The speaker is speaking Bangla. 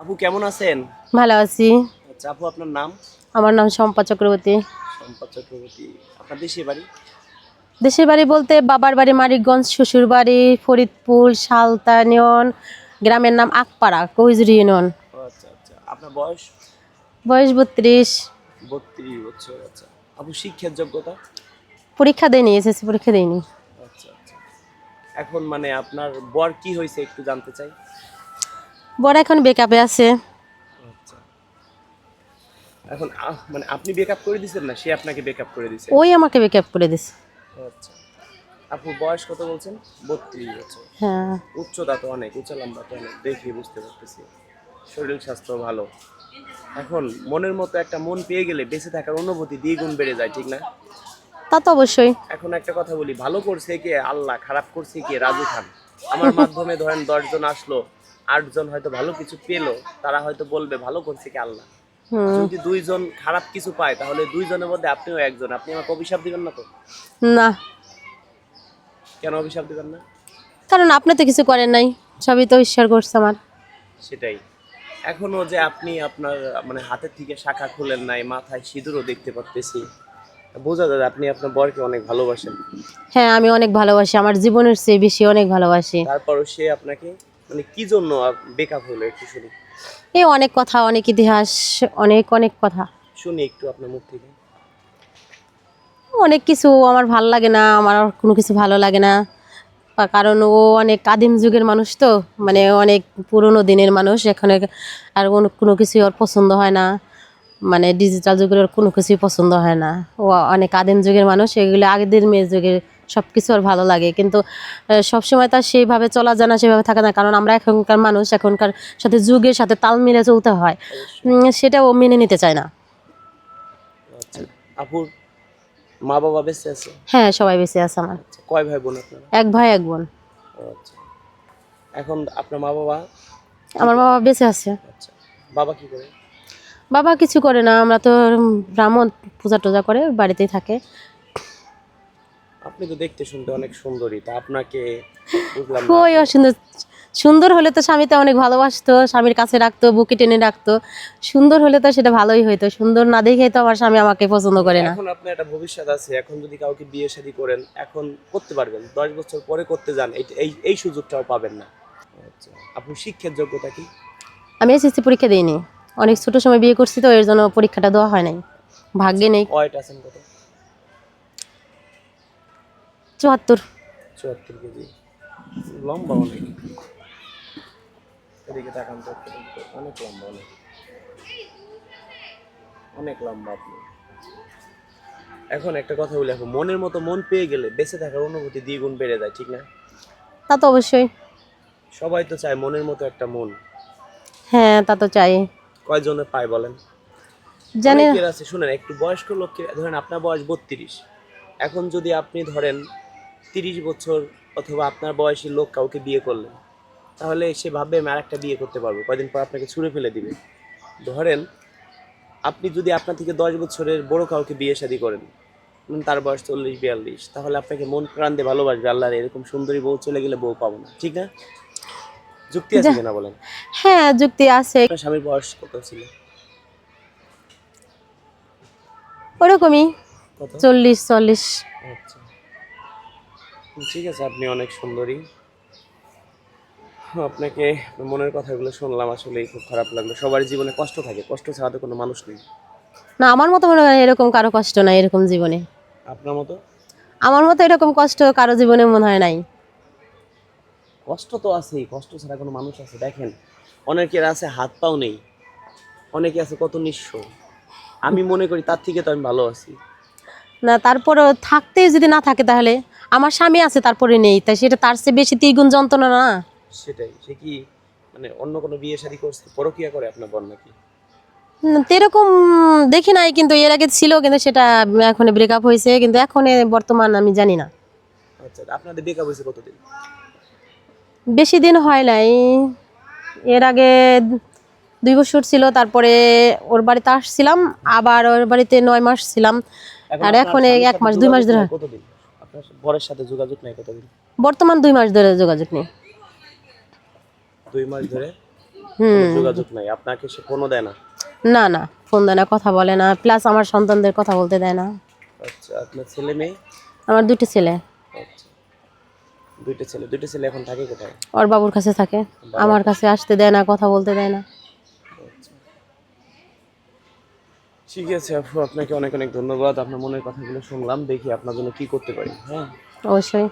আপু কেমন আছেন? ভালো আছি। আচ্ছা আপু আপনার নাম? আমার নাম শম্পা চক্রবর্তী। সম্পদ চক্রবর্তী। আপনার দেশের বাড়ি? দেশের বাড়ি বলতে বাবার বাড়ি মানিকগঞ্জ শ্বশুর বাড়ি ফরিদপুর সালতা নিয়ন গ্রামের নাম আকপাড়া কইজুরি ইউনিয়ন। আচ্ছা আচ্ছা। আপনার বয়স? বয়স বত্রিশ। বত্রিশ বছর আচ্ছা। আপু শিক্ষার যোগ্যতা? পরীক্ষা দেয়নি এসএসসি পরীক্ষা দেয়নি। আচ্ছা আচ্ছা। এখন মানে আপনার বর কি হয়েছে একটু জানতে চাই। বড় এখন বেকআপে আছে। আচ্ছা। এখন মানে আপনি বেকআপ করে দিয়েছেন না সে আপনাকে বেকআপ করে দিয়েছে ওই আমাকে বেকআপ করে দিছে। আচ্ছা। আপু বয়স কত বলছেন? বত্রিশ বছর। হ্যাঁ। উচ্চতা তো অনেক উচ্চ লম্বা তো অনেক দেখি বুঝতে পারতেছি। শরীর স্বাস্থ্য ভালো। এখন মনের মতো একটা মন পেয়ে গেলে বেঁচে থাকার অনুভূতি দ্বিগুণ বেড়ে যায় ঠিক না? তা তো অবশ্যই। এখন একটা কথা বলি ভালো করছে কে? আল্লাহ খারাপ করছে কে? রাজু খান। আমার মাধ্যমে ধরেন দশজন আসলো আটজন হয়তো ভালো কিছু পেল তারা হয়তো বলবে ভালো করছে কি আল্লাহ? যদি দুইজন খারাপ কিছু পায় তাহলে দুইজনের মধ্যে আপনিও একজন। আপনি আমাকে অভিশাপ দিবেন না তো? না। কেন অভিশাপ দিবেন না? কারণ আপনি তো কিছু করেন নাই। সবই তো ঈশ্বর করছে আমার। সেটাই। এখনও যে আপনি আপনার মানে হাতের থেকে শাখা খুলেন নাই মাথায় সিঁদুরও দেখতে পারতেছি। বোঝা যায় আপনি আপনার বরকে অনেক ভালোবাসেন। হ্যাঁ আমি অনেক ভালোবাসি। আমার জীবনের চেয়ে বেশি অনেক ভালোবাসি। তারপরও সে আপনাকে মানে কি জন্য বেকআপ হলো একটু শুনি। এই অনেক কথা অনেক ইতিহাস অনেক অনেক কথা। শুনি একটু আপনার মুখ থেকে। অনেক কিছু আমার ভালো লাগে না আমার আর কোনো কিছু ভালো লাগে না। কারণ ও অনেক আদিম যুগের মানুষ তো মানে অনেক পুরনো দিনের মানুষ এখানে আর কোনো কিছুই ওর পছন্দ হয় না। মানে ডিজিটাল যুগের ওর কোনো কিছুই পছন্দ হয় না। ও অনেক আদিম যুগের মানুষ এগুলো আগের মেয়ের যুগের সব কিছু আর ভালো লাগে। কিন্তু সবসময় তার সেইভাবে চলা যায় না সেভাবে থাকা না। কারণ আমরা এখনকার মানুষ এখনকার সাথে যুগের সাথে তাল মিলে চলতে হয়। সেটা ও মেনে নিতে চায় না। আচ্ছা। আপুর মা বাবা বেঁচে আছে? হ্যাঁ সবাই বেঁচে আছে আমার। আচ্ছা কয় ভাই বোন আপনারা? এক ভাই এক বোন। আচ্ছা। এখন আপনার মা বাবা আমার বাবা বেঁচে আছে। আচ্ছা। বাবা কি করে? বাবা কিছু করে না। আমরা তো ব্রাহ্মণ পূজা টুজা করে বাড়িতেই থাকে। আপনি তো দেখতে শুনতে অনেক সুন্দরী তা আপনাকে বুঝলাম না। ওই অসুন্দর। সুন্দর হলে তো স্বামীতে অনেক ভালোবাসতো স্বামীর কাছে রাখতো বুকে টেনে রাখতো। সুন্দর হলে তো সেটা ভালোই হইতো সুন্দর না দেখে তো আমার স্বামী আমাকে পছন্দ করে না। এখন আপনার একটা ভবিষ্যৎ আছে এখন যদি কাউকে বিয়ে শাদী করেন এখন করতে পারবেন দশ বছর পরে করতে যান এই এই এই সুযোগটাও পাবেন না। আচ্ছা আপনি শিক্ষার যোগ্যতা কি? আমি এসএসসি পরীক্ষা দিইনি। অনেক ছোট সময় বিয়ে করছি তো এর জন্য পরীক্ষাটা দেওয়া হয় নাই। ভাগ্যে নেই। ওয়েট আছেন কত চুয়াত্তর। চুয়াত্তর কেজি। লম্বা অনেক। এদিকে তাকান তো অনেক লম্বা অনেক। অনেক লম্বা আপনি। এখন একটা কথা বলি এখন মনের মতো মন পেয়ে গেলে বেঁচে থাকার অনুভূতি দ্বিগুণ বেড়ে যায় ঠিক না? তা তো অবশ্যই। সবাই তো চায় মনের মতো একটা মন। হ্যাঁ তা তো চাই। কয়জনে পায় বলেন? জানি না। আছে শুনেন একটু বয়স্ক লোককে ধরেন আপনার বয়স বত্রিশ। এখন যদি আপনি ধরেন তিরিশ বছর অথবা আপনার বয়সী লোক কাউকে বিয়ে করলেন তাহলে সে ভাববে আমি আরেকটা বিয়ে করতে পারব। কয়দিন পর আপনাকে ছুঁড়ে ফেলে দিবে। ধরেন আপনি যদি আপনার থেকে দশ বছরের বড় কাউকে বিয়ে শাদী করেন তার বয়স চল্লিশ বিয়াল্লিশ তাহলে আপনাকে মন প্রাণ দিয়ে ভালোবাসবে আল্লাহর এরকম সুন্দরী বউ চলে গেলে বউ পাবো না। ঠিক না? যুক্তি আছে কিনা বলেন? হ্যাঁ যুক্তি আছে। আপনার স্বামীর বয়স কত ছিল? ওরকমই। কত? চল্লিশ চল্লিশ। আচ্ছা। ঠিক আছে আপনি অনেক সুন্দরী। আপনাকে মনের কথাগুলো শুনলাম আসলে খুব খারাপ লাগল। সবার জীবনে কষ্ট থাকে কষ্ট ছাড়া তো কোনো মানুষ নেই। না আমার মতো মনে হয় এরকম কারও কষ্ট নাই এরকম জীবনে। আপনার মতো? আমার মতো এরকম কষ্ট কারও জীবনে মনে হয় নাই। কষ্ট তো আছেই কষ্ট ছাড়া কোনো মানুষ আছে। দেখেন অনেকের আছে হাত পাও নেই অনেকে আছে কত নিঃস্ব। আমি মনে করি তার থেকে তো আমি ভালো আছি। না তারপরেও থাকতে যদি না থাকে তাহলে আমার স্বামী আছে তারপরে নেই তাই সেটা তার চেয়ে বেশি দ্বিগুণ যন্ত্রণা না? সেটাই সে কি মানে অন্য কোনো বিয়ে শাদী করছে পরকিয়া করে আপনার বোন নাকি? এরকম দেখি নাই কিন্তু এর আগে ছিল কিন্তু সেটা এখন ব্রেকআপ হয়েছে কিন্তু এখন বর্তমান আমি জানি না। আচ্ছা আপনাদের বেকার হয়েছে কতদিন? বেশি দিন হয় নাই। এর আগে দুই বছর ছিল তারপরে ওর বাড়িতে আসছিলাম আবার ওর বাড়িতে নয় মাস ছিলাম আর এখন এক মাস দুই মাস ধরে কতদিন? আপনার বরের সাথে যোগাযোগ নাই কতদিন? বর্তমান দুই মাস ধরে যোগাযোগ নেই। দুই মাস ধরে? যোগাযোগ নাই? আপনাকে সে ফোনও দেয় না? না না ফোন দেয় না কথা বলে না। প্লাস আমার সন্তানদের কথা বলতে দেয় না। আচ্ছা আপনার ছেলে মেয়ে? আমার দুটো ছেলে। আচ্ছা। দুইটা ছেলে দুইটা ছেলে এখন থাকে কোথায়? ওর বাবুর কাছে থাকে। আমার কাছে আসতে দেয় না কথা বলতে দেয় না। ঠিক আছে আপু, আপনাকে অনেক অনেক ধন্যবাদ। আপনার মনের কথাগুলো শুনলাম, দেখি আপনার জন্য কি করতে পারি হ্যাঁ? অবশ্যই।